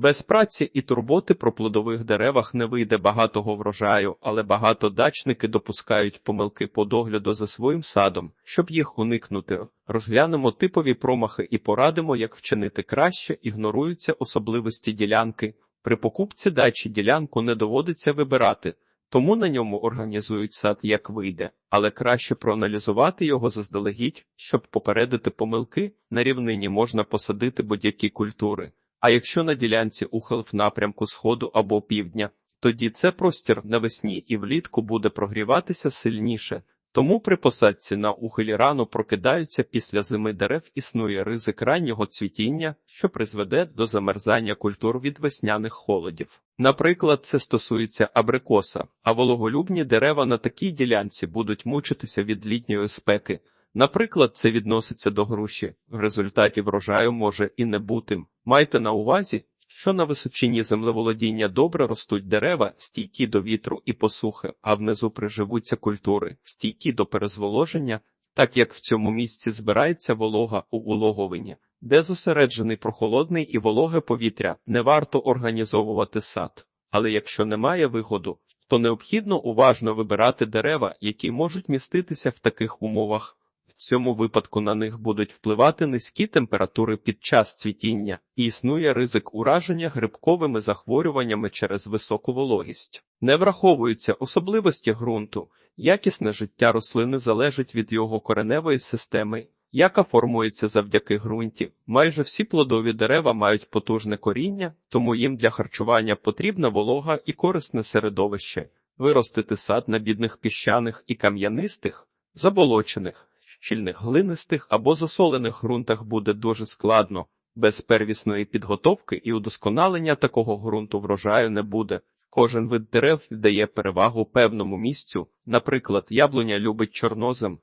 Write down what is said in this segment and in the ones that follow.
Без праці і турботи про плодових деревах не вийде багатого врожаю, але багато дачники допускають помилки по догляду за своїм садом, щоб їх уникнути. Розглянемо типові промахи і порадимо, як вчинити краще, ігноруються особливості ділянки. При покупці дачі ділянку не доводиться вибирати, тому на ньому організують сад як вийде, але краще проаналізувати його заздалегідь, щоб попередити помилки. На рівнині можна посадити будь-які культури. А якщо на ділянці ухил в напрямку сходу або півдня, тоді це простір навесні і влітку буде прогріватися сильніше. Тому при посадці на ухилі рано прокидаються після зими дерев існує ризик раннього цвітіння, що призведе до замерзання культур від весняних холодів. Наприклад, це стосується абрикоса, а вологолюбні дерева на такій ділянці будуть мучитися від літньої спеки. Наприклад, це відноситься до груші. В результаті врожаю може і не бути. Майте на увазі, що на височині землеволодіння добре ростуть дерева, стійкі до вітру і посухи, а внизу приживуться культури, стійкі до перезволоження, так як в цьому місці збирається волога у вологовині, де зосереджений прохолодний і вологе повітря, не варто організовувати сад. Але якщо немає виходу, то необхідно уважно вибирати дерева, які можуть міститися в таких умовах. В цьому випадку на них будуть впливати низькі температури під час цвітіння, і існує ризик ураження грибковими захворюваннями через високу вологість. Не враховуються особливості ґрунту, якісне життя рослини залежить від його кореневої системи, яка формується завдяки ґрунті. Майже всі плодові дерева мають потужне коріння, тому їм для харчування потрібна волога і корисне середовище. Виростити сад на бідних піщаних і кам'янистих, заболочених щільних глинистих або засолених ґрунтах буде дуже складно. Без первісної підготовки і удосконалення такого ґрунту врожаю не буде. Кожен вид дерев дає перевагу певному місцю. Наприклад, яблуня любить чорнозем,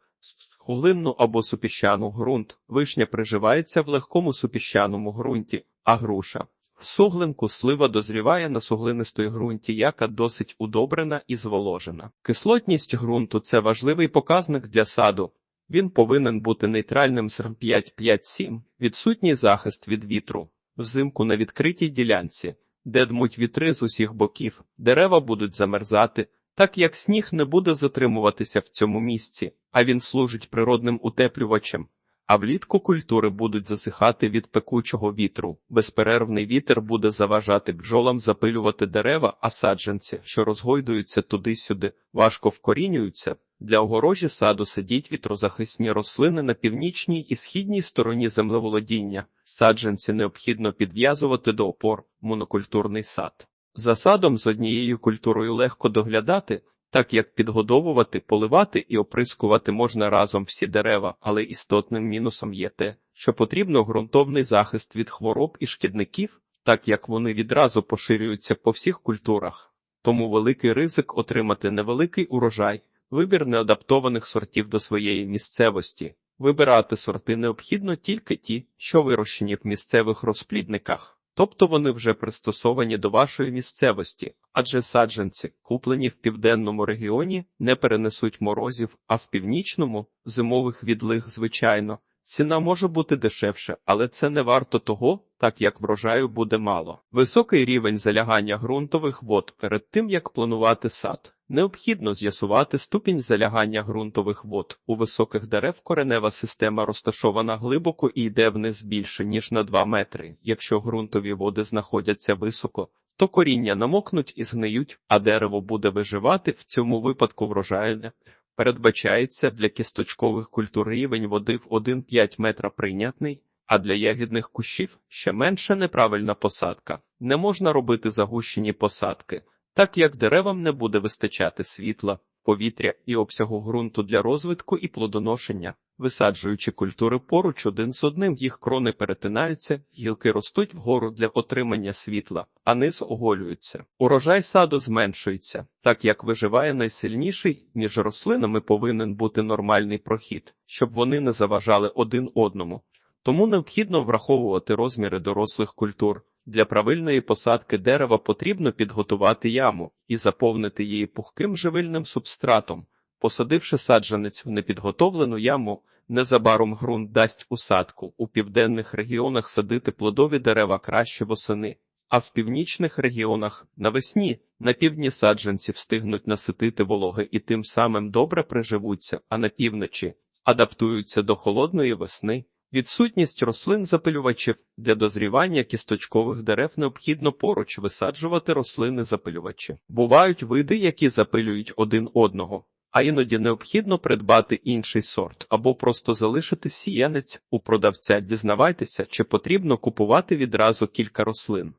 глинну або супіщану ґрунт, вишня приживається в легкому супіщаному ґрунті, а груша. В суглинку слива дозріває на суглинистої ґрунті, яка досить удобрена і зволожена. Кислотність ґрунту це важливий показник для саду. Він повинен бути нейтральним з 5-5-7, відсутній захист від вітру, взимку на відкритій ділянці, де дмуть вітри з усіх боків, дерева будуть замерзати, так як сніг не буде затримуватися в цьому місці, а він служить природним утеплювачем. А влітку культури будуть засихати від пекучого вітру. Безперервний вітер буде заважати бджолам запилювати дерева, а саджанці, що розгойдуються туди-сюди, важко вкорінюються. Для огорожі саду сидіть вітрозахисні рослини на північній і східній стороні землеволодіння. Саджанці необхідно підв'язувати до опор, монокультурний сад. За садом з однією культурою легко доглядати, так як підгодовувати, поливати і оприскувати можна разом всі дерева, але істотним мінусом є те, що потрібно ґрунтовний захист від хвороб і шкідників, так як вони відразу поширюються по всіх культурах. Тому великий ризик отримати невеликий урожай. Вибір неадаптованих сортів до своєї місцевості. Вибирати сорти необхідно тільки ті, що вирощені в місцевих розплідниках, тобто вони вже пристосовані до вашої місцевості, адже саджанці, куплені в південному регіоні, не перенесуть морозів, а в північному зимових відлиг, звичайно. Ціна може бути дешевше, але це не варто того, так як врожаю буде мало. Високий рівень залягання ґрунтових вод перед тим як планувати сад. Необхідно з'ясувати ступінь залягання ґрунтових вод. У високих дерев коренева система розташована глибоко і йде вниз більше, ніж на 2 метри. Якщо ґрунтові води знаходяться високо, то коріння намокнуть і згниють, а дерево буде виживати в цьому випадку врожайне. Передбачається для кісточкових культур рівень води в 1,5 метра прийнятний, а для ягідних кущів ще менше неправильна посадка. Не можна робити загущені посадки так як деревам не буде вистачати світла, повітря і обсягу ґрунту для розвитку і плодоношення, висаджуючи культури поруч один з одним, їх крони перетинаються, гілки ростуть вгору для отримання світла, а низ оголюються. Урожай саду зменшується, так як виживає найсильніший, між рослинами повинен бути нормальний прохід, щоб вони не заважали один одному. Тому необхідно враховувати розміри дорослих культур. Для правильної посадки дерева потрібно підготувати яму і заповнити її пухким живильним субстратом. Посадивши саджанець в непідготовлену яму, незабаром ґрунт дасть усадку. У південних регіонах садити плодові дерева краще восени, А в північних регіонах навесні на півдні саджанці встигнуть наситити вологи і тим самим добре приживуться, а на півночі адаптуються до холодної весни. Відсутність рослин запилювачів для дозрівання кісточкових дерев необхідно поруч висаджувати рослини запилювачі. Бувають види, які запилюють один одного, а іноді необхідно придбати інший сорт або просто залишити сіянець у продавця. Дізнавайтеся, чи потрібно купувати відразу кілька рослин.